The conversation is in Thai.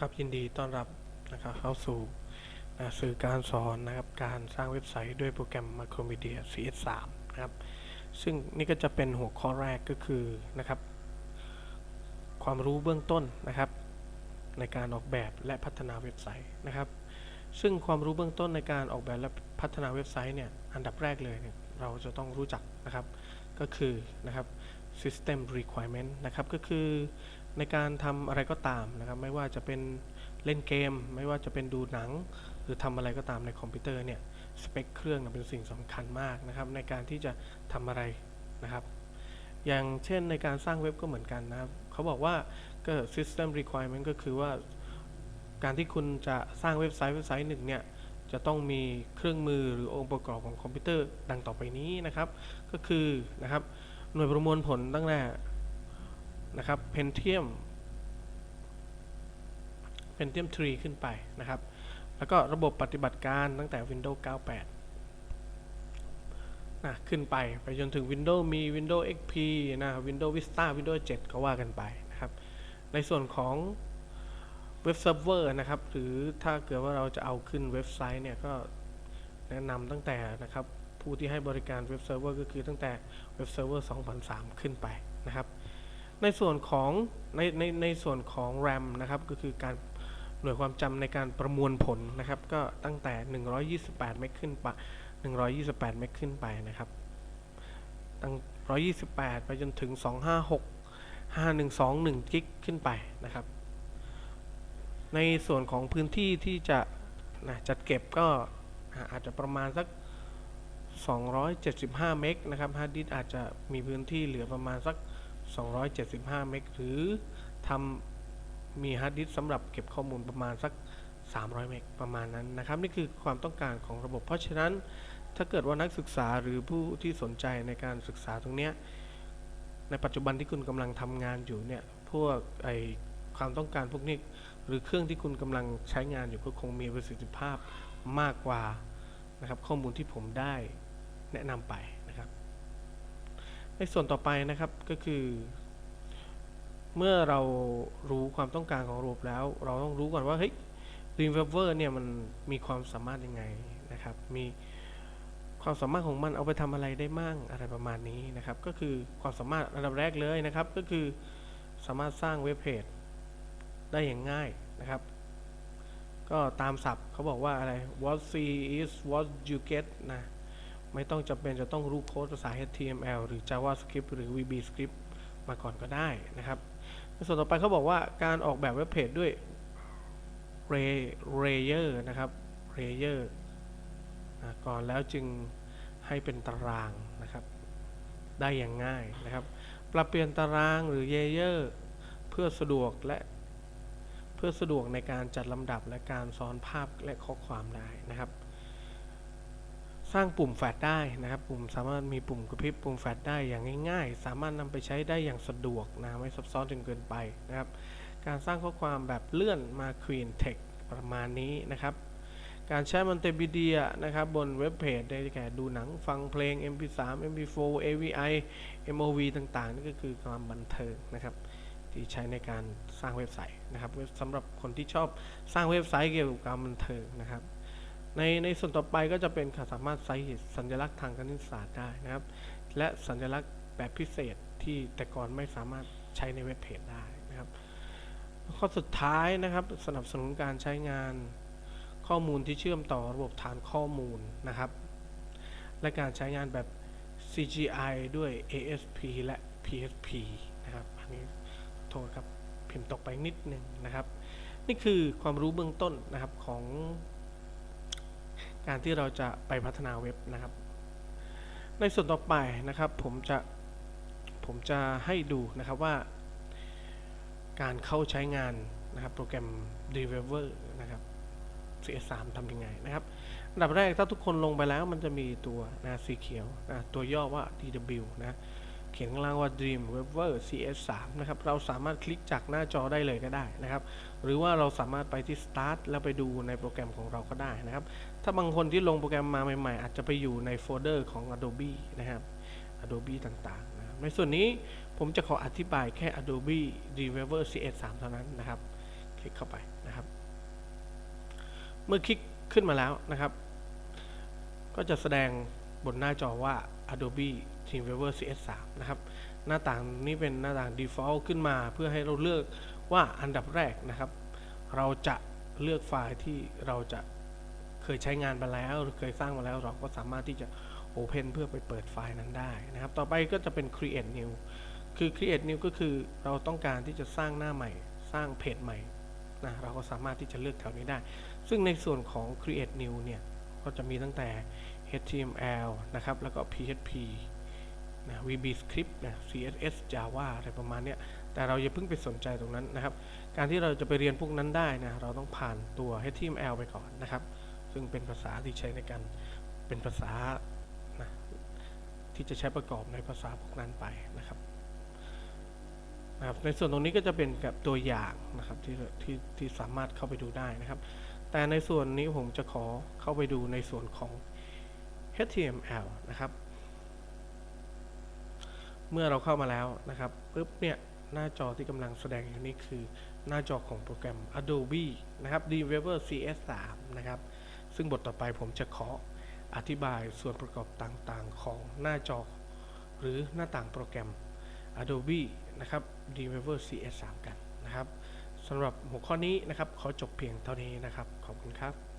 ครับยินดีต้อนรับนะครับเข้าสู่นะสื่อการสอนนะครับการสร้างเว็บไซต์ด้วยโปรแกรม Macromedia CS3 นะครับซึ่งนี่ก็จะเป็นหัวข้อแรกก็คือนะครับ ความรู้เบื้องต้นนะครับ ในการออกแบบและพัฒนาเว็บไซต์นะครับ ซึ่งความรู้เบื้องต้นในการออกแบบและพัฒนาเว็บไซต์เนี่ยอันดับแรกเลยเยเราจะต้องรู้จักนะครับก็คือนะครับ system requirement นะครับก็คือ ในการทำอะไรก็ตามนะครับ ไม่ว่าจะเป็นเล่นเกม ไม่ว่าจะเป็นดูหนัง หรือทำอะไรก็ตามในคอมพิวเตอร์เนี่ยสเปคเครื่องเป็นสิ่งสำคัญมากนะครับ ในการที่จะทำอะไรนะครับ อย่างเช่นในการสร้างเว็บก็เหมือนกันนะครับเขาบอกว่าก็ system requirement ก็คือว่า การที่คุณจะสร้างเว็บไซต์เว็บไซต์หนึ่งเนี่ยจะต้องมีเครื่องมือหรือองค์ประกอบของคอมพิวเตอร์ดังต่อไปนี้นะครับ ก็คือนะครับหน่วยประมวลผลตั้งแต่ นะครับ Pentium Pentium 3 ขึ้นไปนะครับ แล้วก็ระบบปฏิบัติการตั้งแต่ Windows 98 นะขึ้นไปไปจนถึง Windows มี Windows XP นะ Windows Vista Windows 7 ก็ว่ากันไปนะครับ ในส่วนของเว็บเซิร์ฟเวอร์นะครับ หรือถ้าเกิดว่าเราจะเอาขึ้นเว็บไซต์เนี่ยก็แนะนำตั้งแต่นะครับผู้ที่ให้บริการเว็บเซิร์ฟเวอร์ก็คือตั้งแต่เว็บเซิร์ฟเวอร์ 2003 ขึ้นไปนะครับ ในส่วนของในในในส่วนของ RAM นะครับก็คือการหน่วยความจำในการประมวลผลนะครับ ก็ตั้งแต่ 128 เมกขึ้นไป 128 เมกขึ้นไปนะครับ ตั้ง 128 ไปจนถึง 256 5121กิกขึ้นไปนะครับ ในส่วนของพื้นที่ที่จะนะจัดเก็บก็อาจจะประมาณสัก 275 เมกนะครับฮาร์ดดิสอาจจะมีพื้นที่เหลือประมาณสัก 275 เมกหรือทำมีฮาร์ดดิสสำหรับเก็บข้อมูลประมาณสัก 300 เมกประมาณนั้นนะครับ นี่คือความต้องการของระบบ เพราะฉะนั้นถ้าเกิดว่านักศึกษาหรือผู้ที่สนใจในการศึกษาตรงนี้ ในปัจจุบันที่คุณกำลังทำงานอยู่เนี่ยพวกไอความต้องการพวกนี้หรือเครื่องที่คุณกำลังใช้งานอยู่ก็คงมีประสิทธิภาพมากกว่านะครับข้อมูลที่ผมได้แนะนำไป ในส่วนต่อไปนะครับก็คือ เมื่อเรารู้ความต้องการของระบบแล้ว เราต้องรู้ก่อนว่าเฮ้ย Dreamweaver เนี่ยมันมีความสามารถยังไงนะครับ มีความสามารถของมันเอาไปทำอะไรได้มั่งอะไรประมาณนี้นะครับ ก็คือความสามารถระดับแรกเลยนะครับ ก็คือสามารถสร้างเว็บเพจได้อย่างง่ายนะครับ ก็ตามศัพท์เขาบอกว่าอะไร what see is what you get นะ ไม่ต้องจำเป็นจะต้องรู้โค้ดภาษา HTML หรือ JavaScript หรือ VB-script มาก่อนก็ได้นะครับในส่วนต่อไปเขาบอกว่าการออกแบบเว็บเพจด้วย Layer นะครับ Layer ก่อนแล้วจึงให้เป็นตารางนะครับ ได้อย่างง่ายนะครับ ปรับเปลี่ยนตารางหรือ Layer เพื่อสะดวกและเพื่อสะดวกในการจัดลำดับและการซ้อนภาพและข้อความได้นะครับ สร้างปุ่มแฟลชได้นะครับ ปุ่มสามารถมีปุ่มกระพริบปุ่มแฟลชได้อย่างง่ายๆ สามารถนำไปใช้ได้อย่างสะดวกนะไม่ซับซ้อนจนเกินไปนะครับ การสร้างข้อความแบบเลื่อนมา Queen Text ประมาณนี้นะครับ การใช้มัลติมีเดียนะครับบนเว็บเพจได้แก่ดูหนังฟังเพลง MP3 MP4 AVI MOV ต่างๆ นี่ก็คือความบันเทิงนะครับที่ใช้ในการสร้างเว็บไซต์นะครับสำหรับคนที่ชอบสร้างเว็บไซต์เกี่ยวกับการบันเทิงนะครับ ในในส่วนต่อไปก็จะเป็นสามารถใช้สัญลักษณ์ทางคณิตศาสตร์ได้นะครับ และสัญลักษณ์แบบพิเศษที่แต่ก่อนไม่สามารถใช้ในเว็บเพจได้นะครับ ข้อสุดท้ายนะครับสนับสนุนการใช้งานข้อมูลที่เชื่อมต่อระบบฐานข้อมูลนะครับ และการใช้งานแบบ CGI ด้วย ASP และ PHP นะครับอันนี้โทษครับพิมพ์ตกไปนิดนึงนะครับ นี่คือความรู้เบื้องต้นนะครับของ การที่เราจะไปพัฒนาเว็บนะครับ ในส่วนต่อไปนะครับผมจะผมจะให้ดูนะครับว่า การเข้าใช้งานนะครับโปรแกรม Dreamweaver นะครับ CS3 ทำยังไงนะครับอันดับแรกถ้าทุกคนลงไปแล้วมันจะมีตัวนะสีเขียวนะตัวย่อว่า DW นะ เขียนข้างล่างว่า Dreamweaver CS3 นะครับ เราสามารถคลิกจากหน้าจอได้เลยก็ได้นะครับ หรือว่าเราสามารถไปที่ Start แล้วไปดูในโปรแกรมของเราก็ได้นะครับ ถ้าบางคนที่ลงโปรแกรมมาใหม่ๆ อาจจะไปอยู่ในโฟลเดอร์ของ Adobe นะครับ Adobe ต่างๆนะในส่วนนี้ผมจะขออธิบายแค่ Adobe Dreamweaver CS3 เท่านั้นนะครับ คลิกเข้าไปนะครับ เมื่อคลิกขึ้นมาแล้วนะครับ ก็จะแสดงบนหน้าจอว่า Adobe Dreamweaver CS3 นะครับ หน้าต่างนี้เป็นหน้าต่าง default ขึ้นมา เพื่อให้เราเลือกว่าอันดับแรกนะครับ เราจะเลือกไฟล์ที่เราจะเคยใช้งานมาแล้วหรือเคยสร้างมาแล้วเราก็สามารถที่จะ Open เพื่อไปเปิดไฟล์นั้นได้นะครับ ต่อไปก็จะเป็น Create New คือ Create New ก็คือเราต้องการที่จะสร้างหน้าใหม่ สร้างเพจใหม่นะเราก็สามารถที่จะเลือกแถวนี้ได้ ซึ่งในส่วนของ Create New เนี่ยก็จะมีตั้งแต่ HTML นะครับ แล้วก็ PHP นะ VB Script นะ CSS Java อะไรประมาณนี้แต่เราอย่าเพิ่งไปสนใจตรงนั้นนะครับ การที่เราจะไปเรียนพวกนั้นได้นะ เราต้องผ่านตัว HTML ไปก่อนนะครับ ซึ่งเป็นภาษาที่ใช้ในการ เป็นภาษานะที่จะใช้ประกอบในภาษาพวกนั้นไปนะครับนะครับ ในส่วนตรงนี้ก็จะเป็นกับตัวอย่างนะครับที่ที่ที่สามารถเข้าไปดูได้นะครับ แต่ในส่วนนี้ผมจะขอเข้าไปดูในส่วนของ HTML นะครับ เมื่อเราเข้ามาแล้วนะครับปุ๊บเนี่ยหน้าจอที่กำลังแสดงอยู่นี่คือหน้าจอของโปรแกรม Adobe นะครับ Dreamweaver CS3 นะครับ ซึ่งบทต่อไปผมจะขออธิบายส่วนประกอบต่างๆ ของหน้าจอ หรือหน้าต่างโปรแกรม Adobe นะครับ Dreamweaver CS3 กันนะครับสำหรับหัวข้อนี้นะครับขอจบเพียงเท่านี้นะครับ ขอบคุณครับ